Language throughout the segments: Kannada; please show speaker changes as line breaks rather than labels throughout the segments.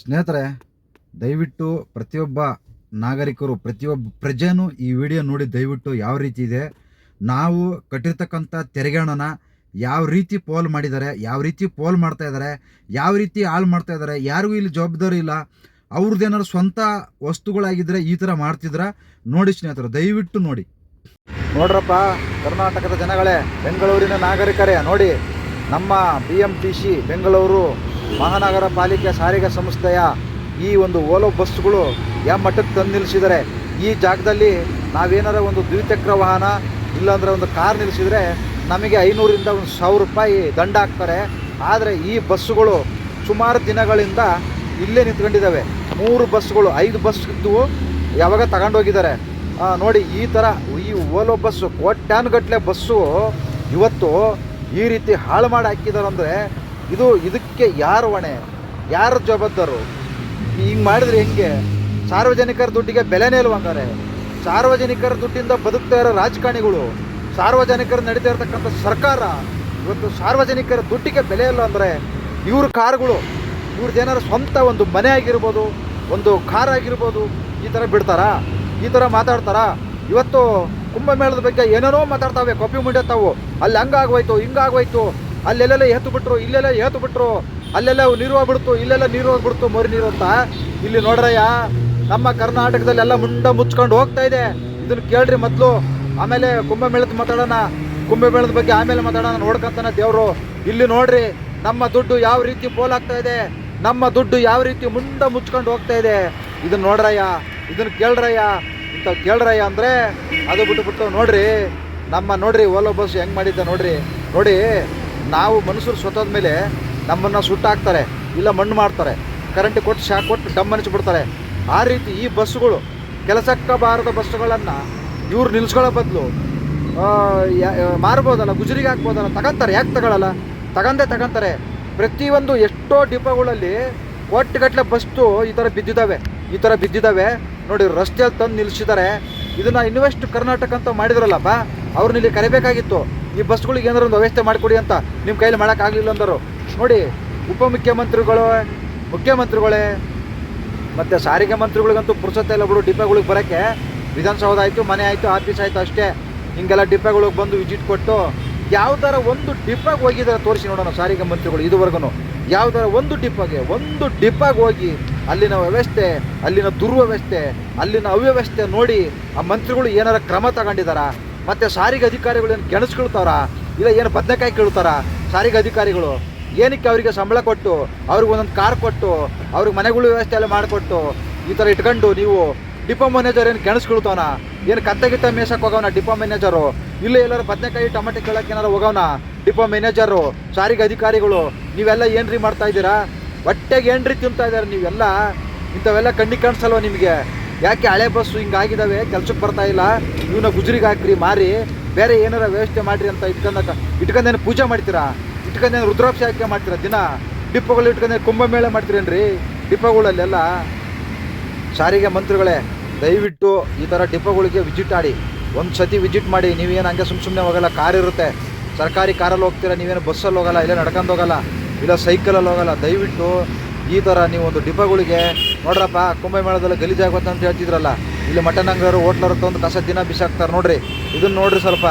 ಸ್ನೇಹಿತರೆ, ದಯವಿಟ್ಟು ಪ್ರತಿಯೊಬ್ಬ ನಾಗರಿಕರು, ಪ್ರತಿಯೊಬ್ಬ ಪ್ರಜೆನೂ ಈ ವಿಡಿಯೋ ನೋಡಿ ದಯವಿಟ್ಟು ಯಾವ ರೀತಿ ಇದೆ? ನಾವು ಕಟ್ಟಿರ್ತಕ್ಕಂಥ ತೆರಿಗೆ ಹಣನ ಯಾವ ರೀತಿ ಪೋಲ್ ಮಾಡಿದ್ದಾರೆ, ಯಾವ ರೀತಿ ಪೋಲ್ ಮಾಡ್ತಾ ಇದ್ದಾರೆ, ಯಾವ ರೀತಿ ಹಾಳು ಮಾಡ್ತಾ ಇದ್ದಾರೆ, ಯಾರಿಗೂ ಇಲ್ಲಿ ಜವಾಬ್ದಾರಿ ಇಲ್ಲ ಅವ್ರದ್ದೇನಾದ್ರು ಸ್ವಂತ ವಸ್ತುಗಳಾಗಿದ್ದರೆ ಈ ಥರ ಮಾಡ್ತಿದ್ರ ನೋಡಿ ಸ್ನೇಹಿತರು, ದಯವಿಟ್ಟು ನೋಡಿ. ನೋಡ್ರಪ್ಪ, ಕರ್ನಾಟಕದ ಜನಗಳೇ, ಬೆಂಗಳೂರಿನ ನಾಗರಿಕರೇ, ನೋಡಿ, ನಮ್ಮ B M T C Bengaluru ಮಹಾನಗರ ಪಾಲಿಕೆ ಸಾರಿಗೆ ಸಂಸ್ಥೆಯ ಈ ಒಂದು ಓಲೋ ಬಸ್ಗಳು ಯಾವ ಮಟ್ಟಕ್ಕೆ ತಂದು ನಿಲ್ಲಿಸಿದರೆ, ಈ ಜಾಗದಲ್ಲಿ ನಾವೇನಾರ ಒಂದು ದ್ವಿಚಕ್ರ ವಾಹನ ಇಲ್ಲಾಂದರೆ ಒಂದು ಕಾರ್ ನಿಲ್ಲಿಸಿದ್ರೆ ನಮಗೆ ಐನೂರಿಂದ ಒಂದು ಸಾವಿರ ರೂಪಾಯಿ ದಂಡ ಹಾಕ್ತಾರೆ. ಆದರೆ ಈ ಬಸ್ಸುಗಳು ಸುಮಾರು ದಿನಗಳಿಂದ ಇಲ್ಲೇ ನಿಂತ್ಕೊಂಡಿದ್ದಾವೆ. ಮೂರು ಬಸ್ಗಳು ಐದು ಬಸ್ ಇದ್ದವು ಯಾವಾಗ ತಗೊಂಡೋಗಿದ್ದಾರೆ ನೋಡಿ, ಈ ಥರ ಈ ಓಲೋ ಬಸ್ಸು ಕೋಟ್ಯಾನುಗಟ್ಟಲೆ ಬಸ್ಸು ಇವತ್ತು ಈ ರೀತಿ ಹಾಳು ಮಾಡಿ ಹಾಕಿದಾರಂದರೆ ಇದು ಇದಕ್ಕೆ ಯಾರು ಹೊಣೆ? ಯಾರು ಜವಾಬ್ದಾರು? ಹಿಂಗೆ ಮಾಡಿದ್ರೆ ಹೆಂಗೆ? ಸಾರ್ವಜನಿಕರ ದುಡ್ಡಿಗೆ ಬೆಲೆನೇ ಇಲ್ವಂಗಾರೆ ಸಾರ್ವಜನಿಕರ ದುಡ್ಡಿಂದ ಬದುಕ್ತಾ ಇರೋ ರಾಜಕಾರಣಿಗಳು, ಸಾರ್ವಜನಿಕರು ನಡೀತಾ ಇರತಕ್ಕಂಥ ಸರ್ಕಾರ, ಇವತ್ತು ಸಾರ್ವಜನಿಕರ ದುಡ್ಡಿಗೆ ಬೆಲೆ ಇಲ್ಲ ಅಂದರೆ ಇವ್ರ ಇವ್ರದ್ದು ಇವ್ರದ್ದೇನಾದ್ರು ಸ್ವಂತ ಒಂದು ಮನೆ ಆಗಿರ್ಬೋದು, ಒಂದು ಕಾರ್ ಆಗಿರ್ಬೋದು, ಈ ಥರ ಬಿಡ್ತಾರಾ? ಈ ಥರ ಮಾತಾಡ್ತಾರಾ? ಇವತ್ತು ಕುಂಭಮೇಳದ ಬಗ್ಗೆ ಏನೇನೋ ಮಾತಾಡ್ತಾವೆ ಕಾಪಿ ಮುಂಡೆ ತಾವು. ಅಲ್ಲಿ ಹಂಗಾಗೋಯ್ತು ಹಿಂಗಾಗೋಯ್ತು ಅಲ್ಲೆಲ್ಲೆಲ್ಲ ಏತು ಬಿಟ್ರು, ಇಲ್ಲೆಲ್ಲ ಏತು ಬಿಟ್ರು, ಅಲ್ಲೆಲ್ಲ ನೀರು ಹೋಗ್ಬಿಡ್ತು ಇಲ್ಲೆಲ್ಲ ನೀರು ಹೋಗ್ಬಿಡ್ತು ಮರಿ ನೀರು ಅಂತ. ಇಲ್ಲಿ ನೋಡ್ರಯ್ಯ, ನಮ್ಮ ಕರ್ನಾಟಕದಲ್ಲೆಲ್ಲ ಮುಂಡ ಮುಚ್ಕೊಂಡು ಹೋಗ್ತಾ ಇದೆ. ಇದನ್ನ ಕೇಳ್ರಿ ಮೊದಲು. ಆಮೇಲೆ ಕುಂಭಮೇಳದ ಮಾತಾಡೋಣ, ಕುಂಭಮೇಳದ ಬಗ್ಗೆ ಆಮೇಲೆ ಮಾತಾಡೋಣ, ನೋಡ್ಕೊಂತಾನೆ ದೇವರು. ಇಲ್ಲಿ ನೋಡ್ರಿ, ನಮ್ಮ ದುಡ್ಡು ಯಾವ ರೀತಿ ಪೋಲಾಗ್ತಾ ಇದೆ, ನಮ್ಮ ದುಡ್ಡು ಯಾವ ರೀತಿ ಮುಂಡ ಮುಚ್ಕೊಂಡು ಹೋಗ್ತಾ ಇದೆ. ಇದನ್ನ ನೋಡ್ರಯ್ಯ, ಇದನ್ನ ಕೇಳ್ರಯ್ಯ. ಇಂತ ಕೇಳ್ರಯ್ಯ ಅಂದರೆ ಅದು ಬಿಟ್ಟು ನೋಡ್ರಿ, ನಮ್ಮ ನೋಡ್ರಿ, ಓಲೋ ಬಸ್ ಹೆಂಗೆ ಮಾಡಿದ್ದ ನೋಡ್ರಿ. ನೋಡಿ ನಾವು ಮನುಷ್ಯರು ಸ್ವತಃ ಮೇಲೆ ನಮ್ಮನ್ನು ಸುಟ್ಟಾಕ್ತಾರೆ, ಇಲ್ಲ ಮಣ್ಣು ಮಾಡ್ತಾರೆ ಕರೆಂಟ್ ಕೊಟ್ಟು ಶಾಕ್ ಕೊಟ್ಟು ಡಮ್ ಅನಿಸ್ಬಿಡ್ತಾರೆ. ಆ ರೀತಿ ಈ ಬಸ್ಸುಗಳು, ಕೆಲಸಕ್ಕೆ ಬಾರದ ಬಸ್ಸುಗಳನ್ನು ಇವ್ರು ನಿಲ್ಸ್ಕೊಳ್ಳೋ ಬದಲು ಮಾರ್ಬೋದಲ್ಲ, ಗುಜರಿಗೆ ಹಾಕ್ಬೋದಲ್ಲ, ತಗೊಂತಾರೆ, ಯಾಕೆ ತಗೊಳ್ಳಲ್ಲ ತಗೊಂಡೇ ತಗೊಂತಾರೆ. ಪ್ರತಿಯೊಂದು ಎಷ್ಟೋ ಡಿಪೋಗಳಲ್ಲಿ ಒಟ್ಟುಗಟ್ಟಲೆ ಬಸ್ಸು ಈ ಥರ ಬಿದ್ದಿದ್ದಾವೆ, ಈ ಥರ ಬಿದ್ದಿದ್ದಾವೆ. ನೋಡಿ ರಸ್ತೆಯಲ್ಲಿ ತಂದು ನಿಲ್ಲಿಸಿದ್ದಾರೆ ಇದನ್ನು ಇನ್ವೆಸ್ಟ್ ಕರ್ನಾಟಕ ಅಂತ ಮಾಡಿದ್ರಲ್ಲಪ್ಪ ಅವ್ರನ್ನ ಇಲ್ಲಿ ಕರಿಬೇಕಾಗಿತ್ತು. ಈ ಬಸ್ಗಳಿಗೆ ಏನಾದ್ರು ಒಂದು ವ್ಯವಸ್ಥೆ ಮಾಡಿಕೊಡಿ ಅಂತ ನಿಮ್ಮ ಕೈಲಿ ಮಾಡೋಕ್ಕಾಗಲಿಲ್ಲ ಅಂದರು. ನೋಡಿ, ಉಪಮುಖ್ಯಮಂತ್ರಿಗಳು, ಮುಖ್ಯಮಂತ್ರಿಗಳೇ, ಮತ್ತು ಸಾರಿಗೆ ಮಂತ್ರಿಗಳಿಗಂತೂ ಪುರ್ಸತ್ತೆ ಇಲ್ಲ ಬಿಡು, ಡಿಪೋಗಳಿಗೆ ಬರೋಕ್ಕೆ. ವಿಧಾನಸೌಧ ಆಯಿತು, ಮನೆ ಆಯಿತು, ಆಫೀಸ್ ಆಯಿತು ಅಷ್ಟೇ. ಹಿಂಗೆಲ್ಲ ಡಿಪೋಗಳಿಗೆ ಬಂದು ವಿಸಿಟ್ ಕೊಟ್ಟು ಯಾವ ಥರ ಒಂದು ಹೋಗಿ ಹೋಗಿದ್ದಾರೆ ತೋರಿಸಿ ನೋಡೋಣ ಸಾರಿಗೆ ಮಂತ್ರಿಗಳು ಇದುವರೆಗೂ ಯಾವ ಥರ ಒಂದು ಡಿಪ್ಪಾಗೆ, ಒಂದು ಡಿಪ್ಪಾಗಿ ಹೋಗಿ ಅಲ್ಲಿನ ವ್ಯವಸ್ಥೆ, ಅಲ್ಲಿನ ದುರ್ವ್ಯವಸ್ಥೆ, ಅಲ್ಲಿನ ಅವ್ಯವಸ್ಥೆ ನೋಡಿ ಆ ಮಂತ್ರಿಗಳು ಏನಾರ ಕ್ರಮ ತಗೊಂಡಿದ್ದಾರಾ ಮತ್ತು ಸಾರಿಗೆ ಅಧಿಕಾರಿಗಳು ಏನು ಗೆಣಸ್ಕೊಳ್ತಾರ ಇಲ್ಲ ಏನು ಬದನೆಕಾಯಿ ಕೇಳ್ತಾರ? ಸಾರಿಗೆ ಅಧಿಕಾರಿಗಳು, ಏನಕ್ಕೆ ಅವರಿಗೆ ಸಂಬಳ ಕೊಟ್ಟು, ಅವ್ರಿಗೆ ಒಂದೊಂದು ಕಾರ್ ಕೊಟ್ಟು, ಅವ್ರಿಗೆ ಮನೆಗಳು ವ್ಯವಸ್ಥೆ ಎಲ್ಲ ಮಾಡಿಕೊಟ್ಟು ಈ ಥರ ಇಟ್ಕೊಂಡು ನೀವು ಡಿಪೋ ಮ್ಯಾನೇಜರ್ ಏನು ಗೆಣಸ್ಕೊಳ್ತಾವನ? ಏನು ಕತ್ತೆ ಗಿತ್ತ ಮೇಸಕ್ಕೆ ಹೋಗವನ ಡಿಪೋ ಮ್ಯಾನೇಜರು? ಇಲ್ಲ ಎಲ್ಲರೂ ಬದನೆಕಾಯಿ ಟೊಮೆಟೊ ಕೇಳಕ್ಕೆ ಏನಾರು ಹೋಗವನ ಡಿಪೋ ಮ್ಯಾನೇಜರು, ಸಾರಿಗೆ ಅಧಿಕಾರಿಗಳು? ನೀವೆಲ್ಲ ಏನ್ರಿ ಮಾಡ್ತಾ ಇದ್ದೀರಾ? ಹೊಟ್ಟೆಗೆ ಏನ್ರಿ ತಿಂತಾ ಇದ್ದಾರೆ ನೀವೆಲ್ಲ? ಇಂಥವೆಲ್ಲ ಕಣ್ಣಿಗೆ ಕಾಣಿಸಲ್ವ ನಿಮಗೆ? ಯಾಕೆ ಹಳೆ ಬಸ್ಸು ಹಿಂಗಾಗಿದ್ದಾವೆ ಕೆಲ್ಸಕ್ಕೆ ಬರ್ತಾ ಇಲ್ಲ. ಇವನ್ನ ಗುಜರಿಗೆ ಹಾಕ್ರಿ, ಮಾರಿ. ಬೇರೆ ಏನಾರ ವ್ಯವಸ್ಥೆ ಮಾಡಿರಿ ಅಂತ ಇಟ್ಕೊಂಡಾಗ ಇಟ್ಕೊಂಡೇನು ಪೂಜೆ ಮಾಡ್ತೀರಾ? ಇಟ್ಕೊಂಡೇನು ರುದ್ರಾಭಿಷೇಕ ಮಾಡ್ತೀರಾ ದಿನ? ಡಿಪ್ಪಗಳು ಇಟ್ಕೊಂಡೇನು ಕುಂಭಮೇಳ ಮಾಡ್ತೀರೇನ್ರಿ? ಡಿಪ್ಪಗಳಲ್ಲೆಲ್ಲ ಸಾರಿಗೆ ಮಂತ್ರಿಗಳೇ, ದಯವಿಟ್ಟು ಈ ಥರ ಡಿಪ್ಪಗಳಿಗೆ ವಿಸಿಟ್ ಆಡಿ. ಒಂದು ಸತಿ ವಿಸಿಟ್ ಮಾಡಿ. ನೀವೇನು ಹಂಗೆ ಸುಮ್ಮ ಸುಮ್ಮನೆ ಹೋಗಲ್ಲ, ಕಾರ್ ಇರುತ್ತೆ. ಸರ್ಕಾರಿ ಕಾರಲ್ಲಿ ಹೋಗ್ತೀರಾ, ನೀವೇನು ಬಸ್ಸಲ್ಲಿ ಹೋಗಲ್ಲ, ಇಲ್ಲೇ ನಡ್ಕೊಂಡು ಹೋಗಲ್ಲ, ಇಲ್ಲ ಸೈಕಲಲ್ಲಿ ಹೋಗಲ್ಲ, ದಯವಿಟ್ಟು ಈ ಥರ ನೀವು ಒಂದು ಡಿಪ್ಪಗಳಿಗೆ ನೋಡ್ರಪ್ಪ ಕುಂಭಮೇಳದಲ್ಲಿ ಗಲೀಜಾಗುತ್ತೆ ಅಂತ ಹೇಳ್ತಿದ್ರಲ್ಲ. ಇಲ್ಲಿ ಮಟನ್ ಅಂಗಡಿಯವರು ಹೋಟ್ಲರು ತಂದು ಕಸ ದಿನ ಬಿಸಾಕ್ತಾರೆ ನೋಡ್ರಿ. ಇದನ್ನು ನೋಡ್ರಿ ಸ್ವಲ್ಪ.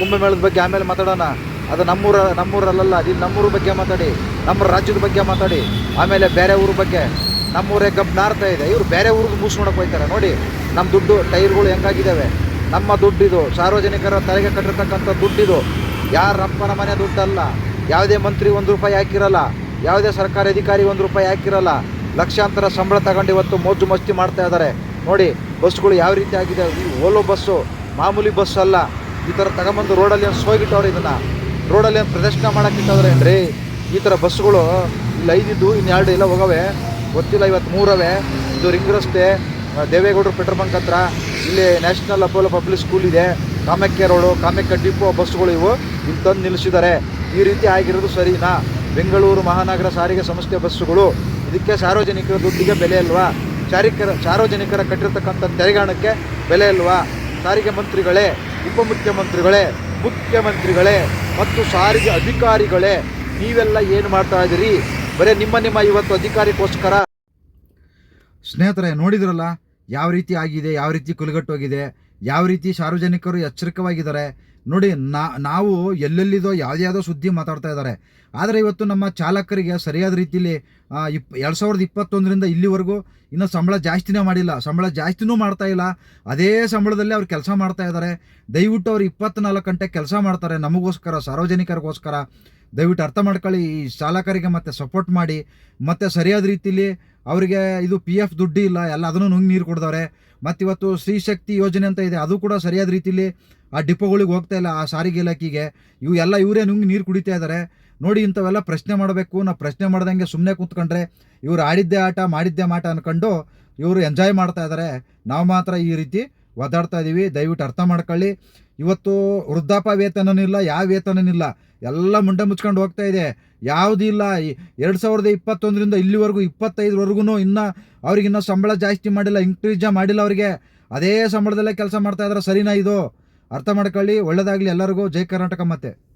ಕುಂಭಮೇಳದ ಬಗ್ಗೆ ಆಮೇಲೆ ಮಾತಾಡೋಣ. ಅದು ನಮ್ಮೂರ ನಮ್ಮೂರಲ್ಲ ಇಲ್ಲಿ ನಮ್ಮೂರ ಬಗ್ಗೆ ಮಾತಾಡಿ. ನಮ್ಮ ರಾಜ್ಯದ ಬಗ್ಗೆ ಮಾತಾಡಿ. ಆಮೇಲೆ ಬೇರೆ ಊರ ಬಗ್ಗೆ. ನಮ್ಮೂರೇ ಕಬ್ ನಾರ್ತಾ ಇದೆ. ಇವರು ಬೇರೆ ಊರಿಗೆ ಮೂಸ್ ನೋಡಕ್ಕೆ ಹೋಗ್ತಾರೆ ನೋಡಿ ನಮ್ಮ ದುಡ್ಡು ಟೈರ್ಗಳು ಹೆಂಗಾಗಿದ್ದಾವೆ ನಮ್ಮ ದುಡ್ಡಿದು ಸಾರ್ವಜನಿಕರ ತಲೆಗೆ ಕಟ್ಟಿರ್ತಕ್ಕಂಥ ದುಡ್ಡಿದು ಯಾರ ಅಪ್ಪನ ಮನೆ ದುಡ್ಡಲ್ಲ. ಯಾವುದೇ ಮಂತ್ರಿ ಒಂದು ರೂಪಾಯಿ ಹಾಕಿರಲ್ಲ. ಯಾವುದೇ ಸರ್ಕಾರಿ ಅಧಿಕಾರಿ ಒಂದು ರೂಪಾಯಿ ಹಾಕಿರಲ್ಲ. ಲಕ್ಷಾಂತರ ಸಂಬಳ ತಗೊಂಡು ಇವತ್ತು ಮೋಜು ಮಸ್ತಿ ಮಾಡ್ತಾ ಇದ್ದಾರೆ. ನೋಡಿ ಬಸ್ಗಳು ಯಾವ ರೀತಿ ಆಗಿದೆ. ಈ ಓಲೋ ಬಸ್ಸು, ಮಾಮೂಲಿ ಬಸ್ ಅಲ್ಲ. ಈ ಥರ ತಗೊಂಬಂದು ರೋಡಲ್ಲಿ ಏನು ಸೋಗಿಟ್ಟವ್ರೆ ಇದನ್ನು. ರೋಡಲ್ಲಿ ಏನು ಪ್ರದರ್ಶನ ಮಾಡೋಕ್ಕಿಟ್ಟವ್ರೇನ್ರಿ ಈ ಥರ ಬಸ್ಸುಗಳು ಇಲ್ಲಿ ಐದಿದ್ದು ಇನ್ನೆರಡು ಇಲ್ಲ ಹೋಗವೆ. ಗೊತ್ತಿಲ್ಲ, ಇವತ್ತು ಮೂರವೆ. ಇದು ರಿಂಗ್ ರಸ್ತೆ ದೇವೇಗೌಡರು ಪೆಟ್ರೋಲ್ ಬಂಕ್ ಹತ್ರ. ಇಲ್ಲಿ ನ್ಯಾಷನಲ್ ಅಪೋಲೋ ಪಬ್ಲಿಕ್ ಸ್ಕೂಲ್ ಇದೆ. ಕಾಮಾಖ್ಯ ರೋಡು ಕಾಮಾಖ್ಯ ಡಿಪೋ ಬಸ್ಸುಗಳು ಇವು. ಇಲ್ಲಿ ತಂದು ನಿಲ್ಲಿಸಿದ್ದಾರೆ. ಈ ರೀತಿ ಆಗಿರೋದು ಸರಿನಾ? ಬೆಂಗಳೂರು ಮಹಾನಗರ ಸಾರಿಗೆ ಸಂಸ್ಥೆ ಬಸ್ಸುಗಳು. ಇದಕ್ಕೆ ಸಾರ್ವಜನಿಕರ ದುಡ್ಡಿಗೆ ಬೆಲೆ ಅಲ್ವಾ? ಚಾರಿಕರ, ಸಾರ್ವಜನಿಕರ ಕಟ್ಟಿರ್ತಕ್ಕಂಥ ತೆರೆಗಾಣಕ್ಕೆ ಬೆಲೆ ಅಲ್ವಾ? ಸಾರಿಗೆ ಮಂತ್ರಿಗಳೇ, ಉಪಮುಖ್ಯಮಂತ್ರಿಗಳೇ, ಮುಖ್ಯಮಂತ್ರಿಗಳೇ ಮತ್ತು ಸಾರಿಗೆ ಅಧಿಕಾರಿಗಳೇ, ನೀವೆಲ್ಲ ಏನು ಮಾಡ್ತಾ ಇದ್ದೀರಿ? ಬರೀ ನಿಮ್ಮ ನಿಮ್ಮ ಇವತ್ತು ಅಧಿಕಾರಿಗೋಸ್ಕರ. ಸ್ನೇಹಿತರೆ, ನೋಡಿದ್ರಲ್ಲ? ಯಾವ ರೀತಿ ಆಗಿದೆ, ಯಾವ ರೀತಿ ಕುಲಗಟ್ಟೋಗಿದೆ ಯಾವ ರೀತಿ ಸಾರ್ವಜನಿಕರು ಎಚ್ಚರಿಕವಾಗಿದ್ದಾರೆ ನೋಡಿ, ನಾ, ನಾವು ಎಲ್ಲೆಲ್ಲಿದೋ ಯಾವುದ್ಯಾವುದೋ ಸುದ್ದಿ ಮಾತಾಡ್ತಾ ಇದ್ದಾರೆ. ಆದರೆ ಇವತ್ತು ನಮ್ಮ ಚಾಲಕರಿಗೆ ಸರಿಯಾದ ರೀತಿಯಲ್ಲಿ ಇಪ್, ಎರಡು ಸಾವಿರದ ಇಪ್ಪತ್ತೊಂದರಿಂದ ಇಲ್ಲಿವರೆಗೂ ಇನ್ನೂ ಸಂಬಳ ಜಾಸ್ತಿನೇ ಮಾಡಿಲ್ಲ. ಸಂಬಳ ಜಾಸ್ತಿನೂ ಮಾಡ್ತಾ ಇಲ್ಲ. ಅದೇ ಸಂಬಳದಲ್ಲಿ ಅವ್ರು ಕೆಲಸ ಮಾಡ್ತಾ ಇದ್ದಾರೆ. ದಯವಿಟ್ಟು ಅವ್ರು ಇಪ್ಪತ್ತ್ನಾಲ್ಕು ಗಂಟೆ ಕೆಲಸ ಮಾಡ್ತಾರೆ ನಮಗೋಸ್ಕರ, ಸಾರ್ವಜನಿಕರಿಗೋಸ್ಕರ. ದಯವಿಟ್ಟು ಅರ್ಥ ಮಾಡ್ಕೊಳ್ಳಿ, ಈ ಚಾಲಕರಿಗೆ ಮತ್ತೆ ಸಪೋರ್ಟ್ ಮಾಡಿ, ಮತ್ತೆ ಸರಿಯಾದ ರೀತಿಲಿ ಅವರಿಗೆ ಇದು ಪಿ ಎಫ್ ದುಡ್ಡು ಇಲ್ಲ, ಎಲ್ಲ ಅದನ್ನು ನುಂಗಿ ನೀರು ಕೊಡ್ದವ್ರೆ. ಮತ್ತು ಇವತ್ತು ಸ್ತ್ರೀ ಶಕ್ತಿ ಯೋಜನೆ ಅಂತ ಇದೆ, ಅದು ಕೂಡ ಸರಿಯಾದ ರೀತಿಲಿ ಆ ಡಿಪೋಗಳಿಗೆ ಹೋಗ್ತಾ ಇಲ್ಲ, ಆ ಸಾರಿಗೆ ಇಲಾಖೆಗೆ. ಇವು ಎಲ್ಲ ಇವರೇ ನುಂಗಿ ನೀರು ಕುಡಿತಾ ಇದ್ದಾರೆ. ನೋಡಿ ಇಂಥವೆಲ್ಲ ಪ್ರಶ್ನೆ ಮಾಡಬೇಕು, ನಾವು ಪ್ರಶ್ನೆ ಮಾಡ್ದಂಗೆ ಸುಮ್ಮನೆ ಕೂತ್ಕೊಂಡ್ರೆ, ಇವರು ಆಡಿದ್ದೇ ಆಟ, ಮಾಡಿದ್ದೇ ಮಾಟ ಅನ್ಕೊಂಡು ಇವರು ಎಂಜಾಯ್ ಮಾಡ್ತಾ ಇದ್ದಾರೆ. ನಾವು ಮಾತ್ರ ಈ ರೀತಿ ಒದ್ದಾಡ್ತಾ ಇದ್ದೀವಿ ದಯವಿಟ್ಟು ಅರ್ಥ ಮಾಡ್ಕೊಳ್ಳಿ. ಇವತ್ತು ವೃದ್ಧಾಪ ವೇತನನಿಲ್ಲ ಯಾವ ವೇತನನಿಲ್ಲ ಎಲ್ಲ ಮುಂಡೆ ಮುಚ್ಕೊಂಡು ಹೋಗ್ತಾ ಇದೆ. ಯಾವುದೂ ಇಲ್ಲ. ಎರಡು ಸಾವಿರದ ಇಪ್ಪತ್ತೊಂದರಿಂದ ಇಲ್ಲಿವರೆಗೂ ಇಪ್ಪತ್ತೈದರವರೆಗೂ ಇನ್ನೂ ಅವ್ರಿಗೆ ಇನ್ನೂ ಸಂಬಳ ಜಾಸ್ತಿ ಮಾಡಿಲ್ಲ ಇನ್ಕ್ರೀಜ ಮಾಡಿಲ್ಲ ಅವರಿಗೆ. ಅದೇ ಸಂಬಳದಲ್ಲೇ ಕೆಲಸ ಮಾಡ್ತಾ ಇದ್ದಾರೆ ಸರಿನಾ ಇದು? ಅರ್ಥ ಮಾಡ್ಕೊಳ್ಳಿ. ಒಳ್ಳೆಯದಾಗಲಿ ಎಲ್ಲರಿಗೂ. ಜೈ ಕರ್ನಾಟಕ ಮತ್ತೆ.